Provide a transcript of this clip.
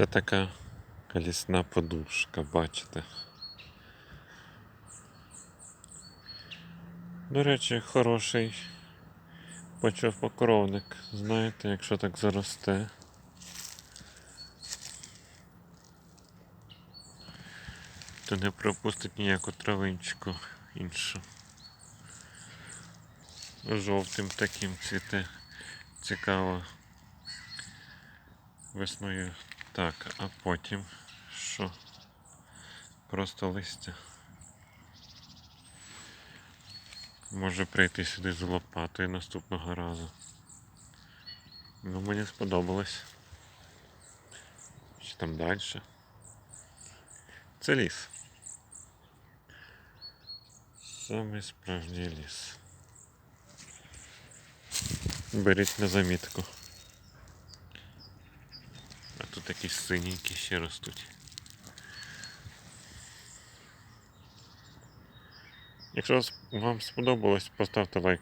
Це така колісна подушка, бачите. До речі, хороший почвопокровник. Знаєте, якщо так заросте. То не пропустить ніяку травинчику іншу. Жовтим таким цвіте. Цікаво. Весною. Так, а потім що? Просто листя. Може прийти сюди з лопатою наступного разу. Ну, мені сподобалось. Що там далі? Це ліс. Самий справжній ліс. Беріть на замітку. Тут якісь синенькі ще ростуть. Якщо вам сподобалось, поставте лайк.